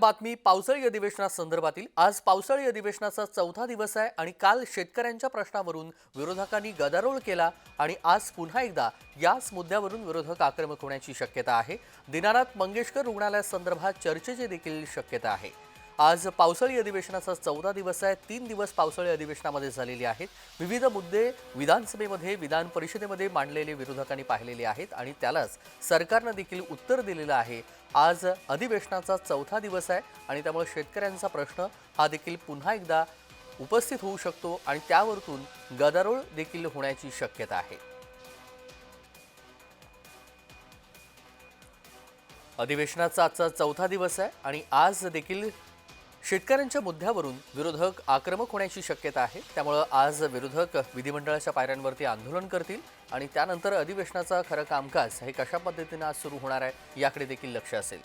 बातमी पावसाळी अधिवेशनासंदर्भातील आज पावसाळी अधिवेशनाचा चौथा दिवस आहे आणि काल शेतकऱ्यांच्या प्रश्नावरून विरोधकांनी गदारोळ केला आणि आज पुन्हा एकदा याच मुद्द्यावरून विरोधक आक्रमक होण्याची शक्यता आहे. दिनानाथ मंगेशकर रुग्णालयासंदर्भात चर्चेची देखील शक्यता आहे. आज पावसाळी अधिवेशनाचा चौदा दिवस आहे. तीन दिवस पावसाळी अधिवेशनामध्ये झालेले आहेत. विविध मुद्दे विधानसभेमध्ये विधान परिषदेमध्ये मांडलेले विरोधकांनी पाहिलेले आहेत आणि त्यालाच सरकारनं देखील उत्तर दिलेलं आहे. आज अधिवेशनाचा चौथा दिवस आहे आणि त्यामुळे शेतकऱ्यांचा प्रश्न हा देखील पुन्हा एकदा उपस्थित होऊ शकतो आणि त्यावरतून गदारोळ देखील होण्याची शक्यता आहे. अधिवेशनाचा आजचा चौथा दिवस आहे आणि आज देखील शेतकऱ्यांच्या मुद्द्यावरून विरोधक आक्रमक होण्याची शक्यता आहे. त्यामुळं आज विरोधक विधिमंडळाच्या पायऱ्यांवरती आंदोलन करतील आणि त्यानंतर अधिवेशनाचं खरं कामकाज हे कशा पद्धतीनं आज सुरू होणार आहे याकडे देखील लक्ष असेल.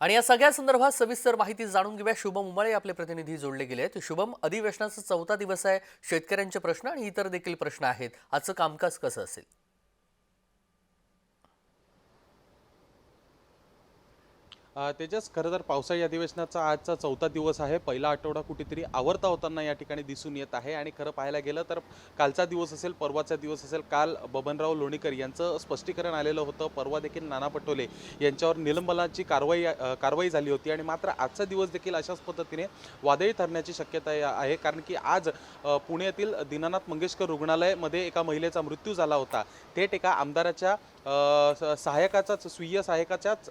आणि या सगळ्या संदर्भात सविस्तर माहिती जाणून घेऊया. शुभम उमाळे आपले प्रतिनिधी जोडले गेले आहेत. शुभम अधिवेशनाचा चौथा दिवस आहे शेतकऱ्यांचे प्रश्न आणि इतर देखील प्रश्न आहेत. आजचं कामकाज कसं असेल? तेजस खरं तर पावसाळी अधिवेशनाचा आजचा चौथा दिवस आहे. पहिला आठवडा कुठेतरी आवरता होताना या ठिकाणी दिसून येत आहे. आणि खरं पाहायला गेलं तर कालचा दिवस असेल परवाचा दिवस असेल काल बबनराव लोणीकर यांचं स्पष्टीकरण आलेलं होतं. परवा देखील नाना पटोले यांच्यावर निलंबनाची कारवाई कारवाई झाली होती. आणि मात्र आजचा दिवस देखील अशाच पद्धतीने वादळी ठरण्याची शक्यता आहे. कारण की आज पुण्यातील दीनानाथ मंगेशकर रुग्णालयामध्ये एका महिलेचा मृत्यू झाला होता. थेट एका आमदाराच्या सहायकाचाच स्वीय सहायकाच्याच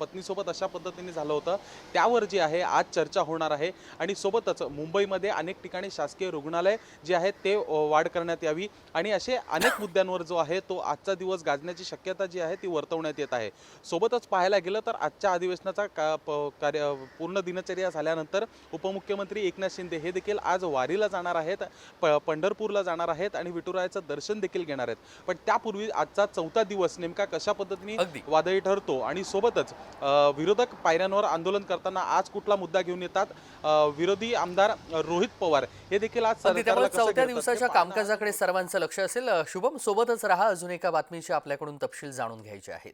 पत्नीसोबत अशा पद्धतीने झालं होतं. त्यावर जी आहे आज चर्चा होणार आहे. आणि सोबतच मुंबईमध्ये अनेक ठिकाणी शासकीय रुग्णालय जे आहेत ते वाढ करण्यात यावी. आणि असे अनेक मुद्द्यांवर जो आहे तो आजचा दिवस गाजण्याची शक्यता जी आहे ती वर्तवण्यात येत आहे. सोबतच पाहायला गेलं तर आजच्या अधिवेशनाचा का प- कार्य पूर्ण दिनचर्या झाल्यानंतर उपमुख्यमंत्री एकनाथ शिंदे हे देखील आज वारीला जाणार आहेत प पंढरपूरला जाणार आहेत आणि विठुरायाचं दर्शन देखील घेणार आहेत. पण त्यापूर्वी आजचा चौथा दिवस नेमका कशा पद्धतीने. वादळी ठरतो? आणि सोबतच विरोधक पायऱ्यांवर आंदोलन करताना आज कुठला मुद्दा घेऊन येतात? विरोधी आमदार रोहित पवार हे देखील आज चौथ्या दिवसाच्या कामकाजाकडे सर्वांचं लक्ष असेल. शुभम सोबतच राहा. अजून एका बातमीची आपल्याकडून तपशील जाणून घ्यायचे आहेत.